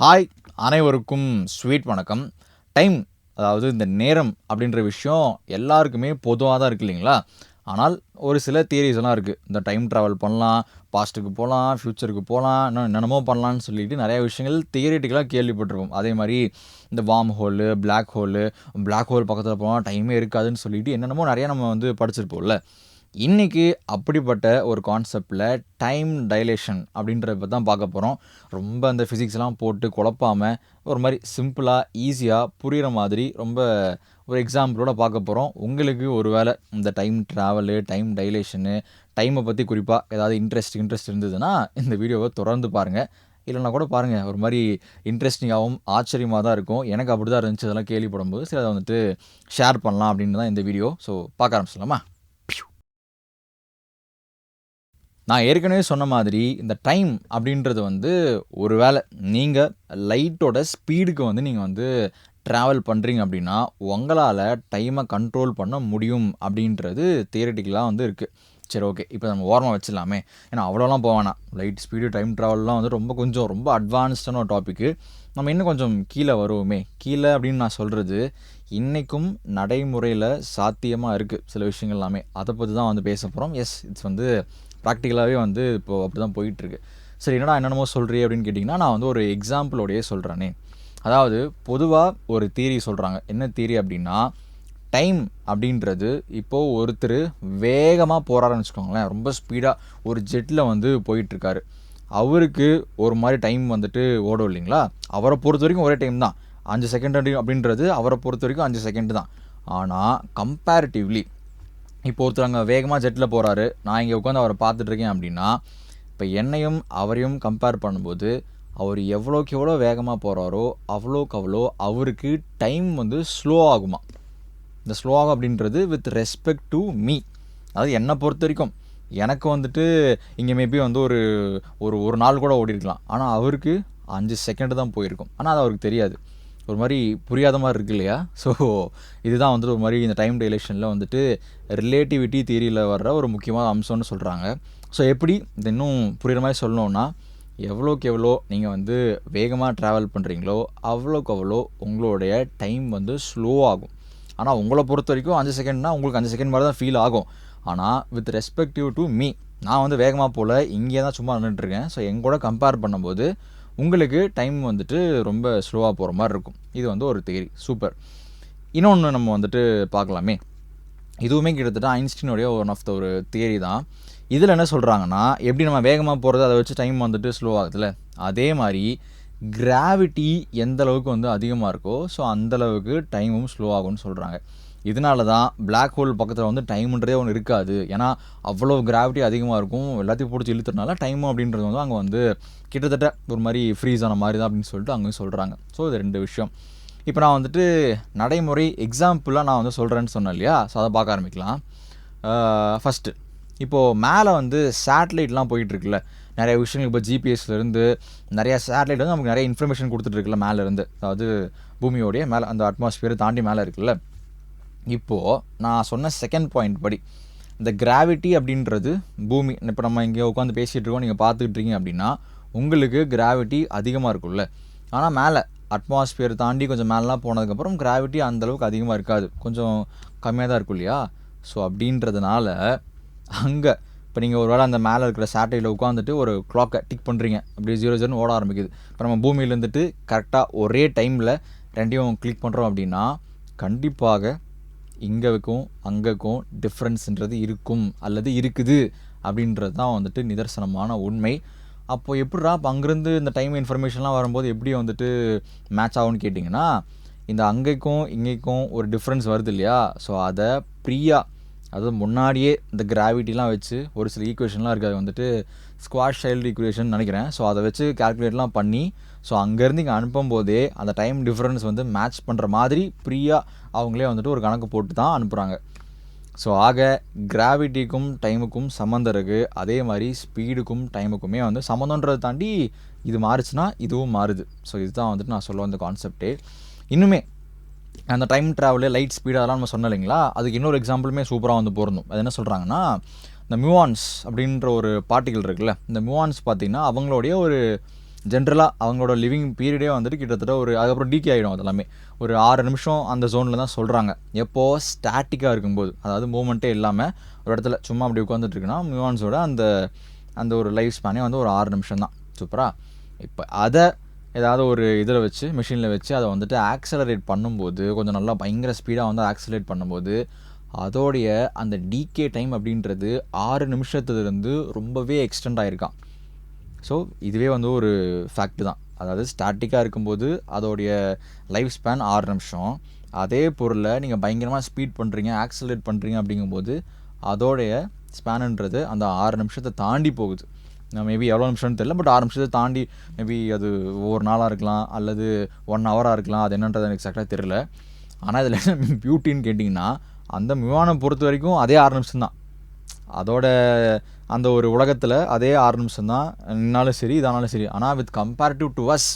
Hi அனைவருக்கும் sweet வணக்கம். Time அதாவது இந்த நேரம் அப்படின்ற விஷயம் எல்லாருக்குமே பொதுவாக தான் இருக்கு இல்லைங்களா? ஆனால் ஒரு சில தியரிஸ் எல்லாம் இருக்குது இந்த டைம் ட்ராவல் பண்ணலாம் பாஸ்ட்டுக்கு போகலாம் ஃப்யூச்சருக்கு போகலாம் இன்னும் என்னென்னமோ பண்ணலான்னு சொல்லிட்டு நிறையா விஷயங்கள் தியரிட்டிக்கலாக கேள்விப்பட்டிருக்கும் அதே மாதிரி இந்த worm hole black hole black hole பக்கத்தில் போனால் டைமே இருக்காதுன்னு சொல்லிட்டு என்னென்னமோ நிறையா நம்ம வந்து படிச்சிருப்போம்ல. இன்றைக்கி அப்படிப்பட்ட ஒரு கான்செப்டில் டைம் டைலேஷன் அப்படின்றத தான் பார்க்க போகிறோம் ரொம்ப அந்த ஃபிசிக்ஸ்லாம் போட்டு குழப்பாமல் ஒரு மாதிரி சிம்பிளாக ஈஸியாக புரிகிற மாதிரி ரொம்ப ஒரு எக்ஸாம்பிளோட பார்க்க போகிறோம் உங்களுக்கு ஒரு வேளை இந்த டைம் ட்ராவலு டைம் டைலேஷனு டைமை பற்றி குறிப்பாக ஏதாவது இன்ட்ரெஸ்ட் இன்ட்ரெஸ்ட் இருந்ததுன்னா இந்த வீடியோவை தொடர்ந்து பாருங்கள் இல்லைனா கூட பாருங்கள் ஒரு மாதிரி இன்ட்ரெஸ்டிங்காகவும் ஆச்சரியமாக தான் இருக்கும். எனக்கு அப்படி தான் இருந்துச்சு அதெல்லாம் கேள்விப்படும்போது சரி அதை வந்துட்டு ஷேர் பண்ணலாம் அப்படின்னு தான் இந்த வீடியோ. ஸோ பார்க்க ஆரம்பிச்சிடலாமா? நான் ஏற்கனவே சொன்ன மாதிரி இந்த டைம் அப்படின்றது வந்து ஒரு வேளை நீங்கள் லைட்டோட ஸ்பீடுக்கு வந்து நீங்கள் வந்து ட்ராவல் பண்ணுறீங்க அப்படின்னா உங்களால் டைமை கண்ட்ரோல் பண்ண முடியும் அப்படின்றது தியரட்டிக்கலாக வந்து இருக்குது சரி ஓகே இப்போ நம்ம ஓரமாக வச்சிடலாமே. ஏன்னா அவ்வளோலாம் போவானா லைட் ஸ்பீடு டைம் ட்ராவல்லாம் வந்து ரொம்ப கொஞ்சம் ரொம்ப அட்வான்ஸ்டான ஒரு டாப்பிக்கு நம்ம இன்னும் கொஞ்சம் கீழே வருவோமே. கீழே அப்படின்னு நான் சொல்கிறது இன்றைக்கும் நடைமுறையில் சாத்தியமாக இருக்குது சில விஷயங்கள் எல்லாமே. அதை பற்றி தான் வந்து பேச போகிறோம் எஸ் இட்ஸ் வந்து ப்ராக்டிக்கலாகவே வந்து இப்போது அப்படி தான் போயிட்டுருக்கு. சரி என்னடா என்னென்னமோ சொல்கிறீ அப்படின்னு கேட்டிங்கன்னா நான் வந்து ஒரு எக்ஸாம்பிளோடையே சொல்கிறேனே அதாவது பொதுவாக ஒரு தீரி சொல்கிறாங்க என்ன தீரி அப்படின்னா டைம் அப்படின்றது இப்போது ஒருத்தர் வேகமாக போகிறாருன்னு வச்சுக்கோங்களேன். ரொம்ப ஸ்பீடாக ஒரு ஜெட்டில் வந்து போயிட்டுருக்காரு. அவருக்கு ஒரு மாதிரி டைம் வந்துட்டு ஓடும் இல்லைங்களா? அவரை பொறுத்த வரைக்கும் ஒரே டைம் தான். அஞ்சு செகண்ட் அப்படின்றது அவரை பொறுத்த வரைக்கும் அஞ்சு செகண்ட் தான். ஆனால் கம்பேரிட்டிவ்லி இப்போ ஒருத்தர் அங்கே வேகமாக ஜெட்டில் போகிறாரு நான் இங்கே உட்காந்து அவரை பார்த்துட்ருக்கேன் அப்படின்னா இப்போ என்னையும் அவரையும் கம்பேர் பண்ணும்போது அவர் எவ்வளோக்கு எவ்வளோ வேகமாக போகிறாரோ அவ்வளோக்கு அவ்வளோ அவருக்கு டைம் வந்து ஸ்லோ ஆகுமா? இந்த ஸ்லோ ஆகும் அப்படின்றது வித் ரெஸ்பெக்ட் டு மீ அதாவது என்னை பொறுத்த வரைக்கும் எனக்கு வந்துட்டு இங்கே மேபி வந்து ஒரு ஒரு ஒரு நாள் கூட ஓடிருக்கலாம். ஆனால் அவருக்கு அஞ்சு செகண்டு தான் போயிருக்கும். ஆனால் அது அவருக்கு தெரியாது. ஒரு மாதிரி புரியாத மாதிரி இருக்கு இல்லையா? ஸோ இதுதான் வந்துட்டு ஒரு மாதிரி இந்த டைம் டைலேஷனில் வந்துட்டு ரிலேட்டிவிட்டி தியரியில் வர்ற ஒரு முக்கியமான அம்சம்னு சொல்கிறாங்க ஸோ எப்படி? இது இன்னும் புரிகிற மாதிரி சொல்லணும்னா எவ்வளோக்கு எவ்வளோ நீங்கள் வந்து வேகமாக ட்ராவல் பண்ணுறீங்களோ அவ்வளோக்கு அவ்வளோ உங்களுடைய டைம் வந்து ஸ்லோ ஆகும். ஆனால் உங்களை பொறுத்த வரைக்கும் அஞ்சு செகண்ட்னா உங்களுக்கு அஞ்சு செகண்ட் மாதிரி தான் ஃபீல் ஆகும். ஆனால் வித் ரெஸ்பெக்டிவ் டு மீ நான் வந்து வேகமாக போல் இங்கே தான் சும்மா நின்றுட்டுருக்கேன் ஸோ எங்கூட கம்பேர் பண்ணும்போது உங்களுக்கு டைம் வந்துட்டு ரொம்ப ஸ்லோவாக போகிற மாதிரி இருக்கும். இது வந்து ஒரு தியரி சூப்பர் இன்னொன்று நம்ம வந்துட்டு பார்க்கலாமே. இதுவுமே கிட்டத்தட்ட ஐன்ஸ்டீனுடைய ஒன் ஆஃப் த ஒரு தியரி தான். இதில் என்ன சொல்கிறாங்கன்னா எப்படி நம்ம வேகமாக போகிறது அதை வச்சு டைம் வந்துட்டு ஸ்லோ ஆகுதுல்ல அதே மாதிரி கிராவிட்டி எந்த அளவுக்கு வந்து அதிகமாக இருக்கோ ஸோ அந்தளவுக்கு டைமும் ஸ்லோ ஆகும்னு சொல்கிறாங்க இதனால தான் பிளாக் ஹோல் பக்கத்தில் வந்து டைமுன்றதே ஒன்று இருக்காது. ஏன்னா அவ்வளோ கிராவிட்டி அதிகமாக இருக்கும். எல்லாத்தையும் பிடிச்சி இழுத்துறதுனால டைம் அப்படின்றது வந்து அங்கே வந்து கிட்டத்தட்ட ஒரு மாதிரி ஃப்ரீஸ் ஆன மாதிரி தான் அப்படின்னு சொல்லிட்டு அங்கேயும் சொல்கிறாங்க ஸோ இது ரெண்டு விஷயம். இப்போ நான் வந்துட்டு நடைமுறை எக்ஸாம்பிளாக நான் வந்து சொல்கிறேன்னு சொன்னேன் இல்லையா? ஸோ அதை பார்க்க ஆரம்பிக்கலாம். ஃபஸ்ட்டு இப்போது மேலே வந்து சேட்டலைட்லாம் போயிட்டுருக்குல்ல நிறைய விஷயங்கள் இப்போ ஜிபிஎஸ்லேருந்து நிறையா சேட்டலைட் வந்து நமக்கு நிறைய இன்ஃபர்மேஷன் கொடுத்துட்ருக்குல்ல மேலேருந்து அதாவது பூமியோடைய மேலே அந்த அட்மாஸ்பியரை தாண்டி மேலே இருக்குல்ல. இப்போது நான் சொன்ன செகண்ட் பாயிண்ட் படி இந்த கிராவிட்டி அப்படின்றது பூமி. இப்போ நம்ம இங்கே உட்காந்து பேசிகிட்டு இருக்கோம் நீங்கள் பார்த்துக்கிட்டு இருக்கீங்க அப்படின்னா உங்களுக்கு கிராவிட்டி அதிகமாக இருக்கும்ல. ஆனால் மேலே அட்மாஸ்பியர் தாண்டி கொஞ்சம் மேலாம் போனதுக்கப்புறம் கிராவிட்டி அந்தளவுக்கு அதிகமாக இருக்காது. கொஞ்சம் கம்மியாக தான் இருக்கும் இல்லையா? ஸோ அப்படின்றதுனால அங்கே இப்போ நீங்கள் ஒரு வேளை அந்த மேலே இருக்கிற சேட்டலைட்டில் உட்காந்துட்டு ஒரு கிளாக்கை டிக் பண்ணுறீங்க அப்படியே ஜீரோ ஜீரோன்னு ஓட ஆரம்பிக்குது. இப்போ நம்ம பூமியிலேருந்துட்டு கரெக்டாக ஒரே டைமில் ரெண்டையும் கிளிக் பண்ணுறோம் அப்படின்னா கண்டிப்பாக இங்கேக்கும் அங்கேக்கும் டிஃப்ரென்ஸுன்றது இருக்கும் அல்லது இருக்குது அப்படின்றது தான் வந்துட்டு நிதர்சனமான உண்மை. அப்போது எப்படிரா அப்போ அங்கேருந்து இந்த டைம் இன்ஃபர்மேஷன்லாம் வரும்போது எப்படி வந்துட்டு மேட்ச் ஆகும்னு கேட்டிங்கன்னா இந்த அங்கேக்கும் இங்கேக்கும் ஒரு டிஃப்ரென்ஸ் வருது இல்லையா? ஸோ அதை ப்ரீயாக அதுவும் முன்னாடியே இந்த கிராவிட்டிலாம் வச்சு ஒரு சில ஈக்குவேஷன்லாம் இருக்குது வந்துட்டு ஸ்குவாஷ் சைல்டு ஈக்குவேஷன் நினைக்கிறேன். ஸோ அதை வச்சு கேல்குலேட்லாம் பண்ணி ஸோ அங்கேருந்து இங்கே அனுப்பும் போதே அந்த டைம் டிஃப்ரென்ஸ் வந்து மேட்ச் பண்ணுற மாதிரி ஃப்ரீயாக அவங்களே வந்துட்டு ஒரு கணக்கு போட்டு தான் அனுப்புகிறாங்க ஸோ ஆக கிராவிட்டிக்கும் டைமுக்கும் சம்மந்தம் இருக்குது அதே மாதிரி ஸ்பீடுக்கும் டைமுக்குமே வந்து சம்மந்தன்றதை தாண்டி இது மாறுச்சுன்னா இதுவும் மாறுது. ஸோ இதுதான் வந்துட்டு நான் சொல்ல வந்த கான்செப்டே இன்னுமே அந்த டைம் ட்ராவலு லைட் ஸ்பீடு அதெல்லாம் நம்ம சொன்னோம் இல்லைங்களா? அதுக்கு இன்னொரு எக்ஸாம்பிளுமே சூப்பராக வந்து பொருந்தும். அது என்ன சொல்கிறாங்கன்னா இந்த மியூவான்ஸ் அப்படின்ற ஒரு பார்ட்டிகள் இருக்குல்ல இந்த மியூவான்ஸ் பார்த்திங்கன்னா அவங்களுடைய ஒரு ஜென்ரலாக அவங்களோட லிவிங் பீரியடே வந்துட்டு கிட்டத்தட்ட ஒரு அதுக்கப்புறம் டீக்கே ஆகிடும் அதெல்லாமே. ஒரு ஆறு நிமிஷம் அந்த ஜோனில் தான் சொல்கிறாங்க எப்போது ஸ்டாட்டிக்காக இருக்கும்போது அதாவது மூமெண்ட்டே இல்லாமல் ஒரு இடத்துல சும்மா அப்படி உட்காந்துட்டு இருக்குன்னா மியூவான்ஸோட அந்த அந்த ஒரு லைஃப் ஸ்பேனே வந்து ஒரு ஆறு நிமிஷம் தான் சூப்பராக இப்போ அதை ஏதாவது ஒரு இதில் வச்சு மிஷினில் வச்சு அதை வந்துட்டு ஆக்சலரேட் பண்ணும்போது கொஞ்சம் நல்லா பயங்கர ஸ்பீடாக வந்து ஆக்சலரேட் பண்ணும்போது அதோடைய அந்த டிகே டைம் அப்படின்றது ஆறு நிமிஷத்துலேருந்து ரொம்பவே எக்ஸ்டெண்ட் ஆகிருக்கான் ஸோ இதுவே வந்து ஒரு ஃபேக்ட் தான். அதாவது ஸ்டாட்டிக்காக இருக்கும்போது அதோடைய லைஃப் ஸ்பேன் ஆறு நிமிஷம். அதே பொருளை நீங்கள் பயங்கரமாக ஸ்பீட் பண்ணுறீங்க ஆக்சலரேட் பண்ணுறீங்க அப்படிங்கும்போது அதோடைய ஸ்பேனுன்றது அந்த ஆறு நிமிஷத்தை தாண்டி போகுது. மேபி எவ்வளோ நிமிஷம்னு தெரியல பட் ஆறு நிமிஷத்தை தாண்டி மேபி அது ஒவ்வொரு நாளாக இருக்கலாம் அல்லது ஒன் ஹவராக இருக்கலாம் அது என்னன்றது எனக்கு எக்ஸாக்டாக தெரியல. ஆனால் இதில் என்ன பியூட்டின்னு கேட்டிங்கன்னா அந்த மிவானை பொறுத்த வரைக்கும் அதே ஆறு நிமிஷம் தான் அதோட அந்த ஒரு உலகத்தில் அதே ஆறு நிமிஷம் தான் நின்னாலும் சரி இதானாலும் சரி. ஆனால் வித் கம்பேரிட்டிவ் டு அஸ்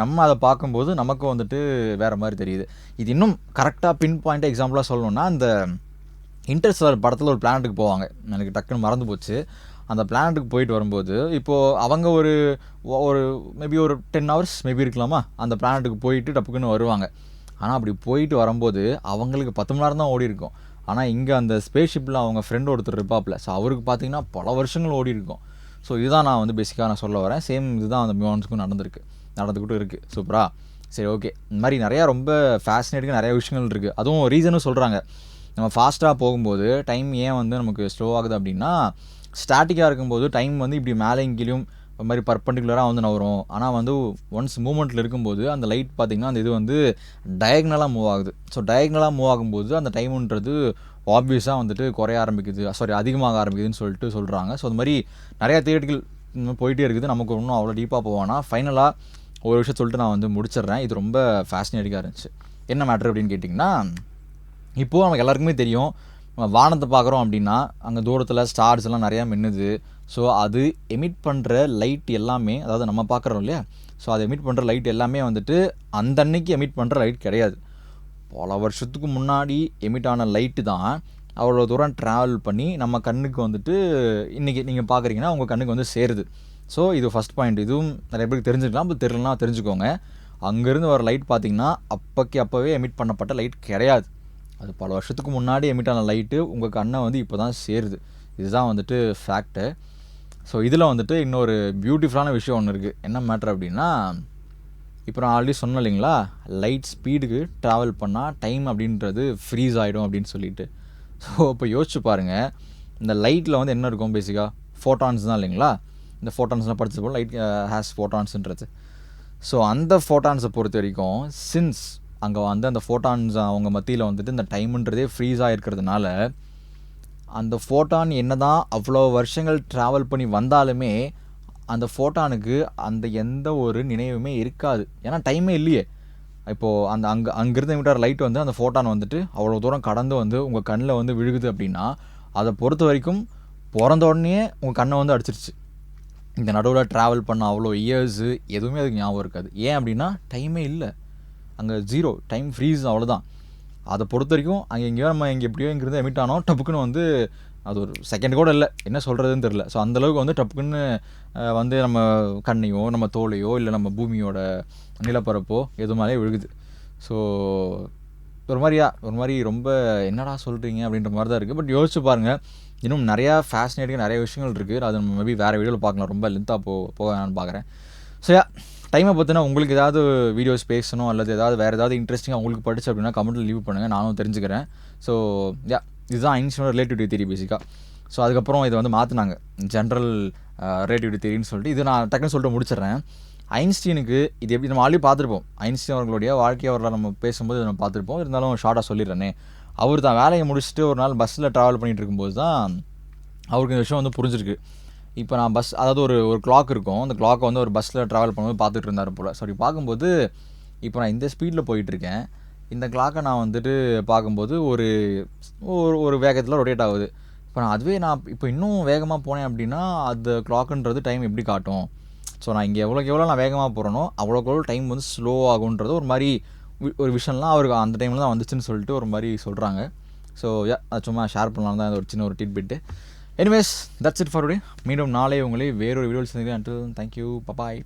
நம்ம அதை பார்க்கும்போது நமக்கு வந்துட்டு வேறு மாதிரி தெரியுது. இது இன்னும் கரெக்டாக பின் பாயிண்ட் எக்ஸாம்பிளாக சொல்லணும்னா அந்த இன்டர்ஸ்டெல்லர் படத்தில் ஒரு பிளானட்டுக்கு போவாங்க. எனக்கு டக்குன்னு மறந்து போச்சு. அந்த பிளானட்டுக்கு போயிட்டு வரும்போது இப்போது அவங்க ஒரு ஒரு மேபி ஒரு டென் ஹவர்ஸ் மேபி இருக்கலாமா? அந்த பிளானட்டுக்கு போயிட்டு டப்புக்குன்னு வருவாங்க. ஆனால் அப்படி போயிட்டு வரும்போது அவங்களுக்கு பத்து மணி நேரம் தான் ஓடி இருக்கும். ஆனால் இங்கே அந்த ஸ்பேஸ்ஷிப்பில் அவங்க ஃப்ரெண்ட் ஒருத்தர் இருப்பாப்பில் ஸோ அவருக்கு பார்த்தீங்கன்னா பல வருஷங்கள் ஓடி இருக்கும். ஸோ இதுதான் நான் வந்து பேசிக்காக நான் சொல்ல வரேன். சேம் இதுதான் அந்த மியோன்ஸுக்கும் நடந்திருக்கு. நடந்துக்கிட்டும் இருக்குது சூப்பரா சரி ஓகே இந்த மாதிரி நிறையா ரொம்ப ஃபேசினேட்டிங்காக நிறைய விஷயங்கள் இருக்குது அதுவும் ரீசனும் சொல்கிறாங்க நம்ம ஃபாஸ்ட்டாக போகும்போது டைம் ஏன் வந்து நமக்கு ஸ்லோ ஆகுது அப்படின்னா ஸ்டாட்டிக்காக இருக்கும்போது டைம் வந்து இப்படி மேலே கீழும் ஒரு மாதிரி பர்பண்டிகுலராக வந்து நவரும் ஆனால் வந்து ஒன்ஸ் மூமெண்ட்டில் இருக்கும்போது அந்த லைட் பார்த்திங்கன்னா அந்த இது வந்து டயக்னலாக மூவ் ஆகுது. ஸோ டயக்னலாக மூவ் ஆகும்போது அந்த டைமுன்றது ஆப்வியஸாக வந்துட்டு குறைய ஆரம்பிக்குது. Ah, சாரி அதிகமாக ஆரம்பிக்குதுன்னு சொல்லிட்டு சொல்கிறாங்க ஸோ அது மாதிரி நிறையா தியேட்டர்கள் போயிட்டே இருக்குது. நமக்கு ஒன்றும் அவ்வளோ டீப்பாக போவானா ஃபைனலாக ஒரு விஷயம் சொல்லிட்டு நான் வந்து முடிச்சிடுறேன். இது ரொம்ப ஃபேஷனேட்டிக்காக இருந்துச்சு. என்ன மேட்ரு அப்படின்னு கேட்டிங்கன்னா இப்போது நமக்கு எல்லாருக்குமே தெரியும். வானத்தை பார்க்குறோம் அப்படின்னா அங்கே தூரத்தில் ஸ்டார்ஸ் எல்லாம் நிறையா மின்னுது. ஸோ அது எமிட் பண்ணுற லைட் எல்லாமே அதாவது நம்ம பார்க்குறோம் இல்லையா? ஸோ அது எமிட் பண்ணுற லைட் எல்லாமே வந்துட்டு அந்த அன்னைக்கு எமிட் பண்ணுற லைட் கிடையாது. பல வருஷத்துக்கு முன்னாடி எமிட் ஆன லைட்டு தான் அவ்வளோ தூரம் ட்ராவல் பண்ணி நம்ம கண்ணுக்கு வந்துட்டு இன்றைக்கி நீங்கள் பார்க்குறீங்கன்னா உங்கள் கண்ணுக்கு வந்து சேருது. ஸோ இது ஃபஸ்ட் பாயிண்ட் இதுவும் நிறைய பேருக்கு தெரிஞ்சுக்கலாம் இப்போ தெரிலனா தெரிஞ்சுக்கோங்க. அங்கேருந்து வர லைட் பார்த்திங்கன்னா அப்போக்கி அப்போவே எமிட் பண்ணப்பட்ட லைட் கிடையாது. அது பல வருஷத்துக்கு முன்னாடி எமிட் ஆன லைட்டு உங்கள் கண்ணை வந்து இப்போ தான் சேருது. இதுதான் வந்துட்டு ஃபேக்ட்டு ஸோ இதில் வந்துட்டு இன்னொரு பியூட்டிஃபுல்லான விஷயம் ஒன்று இருக்குது என்ன மேட்ரு அப்படின்னா இப்போ நான் ஆல்ரெடி சொன்னேன் இல்லைங்களா? லைட் ஸ்பீடுக்கு ட்ராவல் பண்ணால் டைம் அப்படின்றது ஃப்ரீஸ் ஆகிடும் அப்படின்னு சொல்லிட்டு. ஸோ இப்போ யோசிச்சு பாருங்கள் இந்த லைட்டில் வந்து என்ன இருக்கும் பேசிக்காக ஃபோட்டான்ஸ் தான் இல்லைங்களா? இந்த ஃபோட்டான்ஸ்லாம் படிச்சது போல் லைட் ஹேஸ் ஃபோட்டான்ஸுன்றது ஸோ அந்த ஃபோட்டான்ஸை பொறுத்த வரைக்கும் சின்ஸ் அங்கே வந்து அந்த ஃபோட்டான்ஸ் அவங்க மத்தியில் வந்துட்டு இந்த டைமுன்றதே ஃப்ரீஸ் ஆகிருக்கிறதுனால அந்த ஃபோட்டான் என்ன தான் அவ்வளோ வருஷங்கள் ட்ராவல் பண்ணி வந்தாலுமே அந்த ஃபோட்டானுக்கு அந்த எந்த ஒரு நினைவுமே இருக்காது. ஏன்னா டைமே இல்லையே. இப்போது அந்த அங்கே அங்கேருந்து விட்டார் லைட் வந்து அந்த ஃபோட்டான் வந்துட்டு அவ்வளோ தூரம் கடந்து வந்து உங்கள் கண்ணில் வந்து விழுகுது அப்படின்னா அதை பொறுத்த வரைக்கும் பிறந்த உடனே உங்கள் கண்ணை வந்து அடிச்சிருச்சு. இந்த நடுவில் ட்ராவல் பண்ண அவ்வளோ இயர்ஸு எதுவுமே அதுக்கு ஞாபகம் இருக்காது. ஏன் அப்படின்னா டைமே இல்லை. அங்கே ஜீரோ டைம் ஃப்ரீஸ் அவ்வளோதான் அதை பொறுத்த வரைக்கும் அங்கே எங்கேயோ நம்ம இங்கே எப்படியோ இங்கிருந்து எமிட் ஆனோம். டப்புக்குன்னு வந்து அது ஒரு செகண்ட் கூட இல்லை. என்ன சொல்கிறதுன்னு தெரில ஸோ அந்தளவுக்கு வந்து டப்புக்குன்னு வந்து நம்ம கண்ணையோ நம்ம தோலையோ இல்லை நம்ம பூமியோட நிலப்பரப்போ எது விழுகுது. ஸோ ஒரு மாதிரியா ஒரு மாதிரி ரொம்ப என்னடா சொல்கிறீங்க அப்படின்ற மாதிரி தான் இருக்குது பட் யோசிச்சு பாருங்கள் இன்னும் நிறையா ஃபேசினேட்டிங் நிறைய விஷயங்கள் இருக்குது அது நம்ம மேபி வேறு வீடியோவில் பார்க்கலாம். ரொம்ப லென்த்தாக போ போக நான் பார்க்குறேன் ஸோ யா டைமை பார்த்தினா உங்களுக்கு ஏதாவது வீடியோஸ் பேசணும் அல்லது ஏதாவது வேறு ஏதாவது இன்ட்ரெஸ்டிங்காக உங்களுக்கு படிச்சு அப்படின்னா கமெண்ட்டில் லீவ் பண்ணுங்கள் நானும் தெரிஞ்சுக்கிறேன். ஸோ யா இதுதான் ஐன்ஸ்டீனோட ரிலேட்டிவிட்டி தியரி பேசிக்காக ஸோ அதுக்கப்புறம் இதை வந்து மாற்றினாங்க ஜென்ரல் ரிலேட்டிவிட்டி தியரின்னு சொல்லிட்டு. இது நான் டக்குன்னு சொல்லிட்டு முடிச்சிடுறேன். ஐன்ஸ்டீனுக்கு இது எப்படி நம்ம ஆல்ரெடி பார்த்துருப்போம். ஐன்ஸ்டீன் அவர்களுடைய வாழ்க்கை அவர்களை நம்ம பேசும்போது நம்ம பார்த்துருப்போம். இருந்தாலும் ஷார்ட்டாக சொல்லிடுறேனே. அவர் தான் வேலையை முடிச்சுட்டு ஒரு நாள் பஸ்ஸில் ட்ராவல் பண்ணிகிட்டு இருக்கும்போது தான் அவருக்கு இந்த விஷயம் வந்து புரிஞ்சிருக்கு. இப்போ நான் பஸ் அதாவது ஒரு ஒரு கிளாக் இருக்கும். அந்த கிளாக்கை வந்து ஒரு பஸ்ஸில் ட்ராவல் பண்ணும்போது பார்த்துட்டு இருந்தார் போல். சரி பார்க்கும்போது இப்போ நான் இந்த ஸ்பீடில் போயிட்டுருக்கேன். இந்த கிளாக்கை நான் வந்துட்டு பார்க்கும்போது ஒரு ஒரு ஒரு வேகத்தில் ரொட்டேட் ஆகுது. இப்போ நான் அதுவே நான் இப்போ இன்னும் வேகமாக போனேன் அப்படின்னா அந்த கிளாக்குன்றது டைம் எப்படி காட்டும்? ஸோ நான் இங்கே எவ்வளோக்கு எவ்வளோ நான் வேகமாக போகிறேனோ அவ்வளோக்கு எவ்வளோ டைம் வந்து ஸ்லோ ஆகுன்றது ஒரு மாதிரி ஒரு விஷயம்லாம் அவருக்கு அந்த டைமில் தான் வந்துச்சுன்னு சொல்லிட்டு ஒரு மாதிரி சொல்கிறாங்க ஸோ சும்மா ஷேர் பண்ணலாம் தான் ஒரு சின்ன ஒரு did anyways that's it for today மீண்டும் நாளை உங்களை வேறொரு வீடியோவில் சந்திக்கிறேன். Until thank you bye bye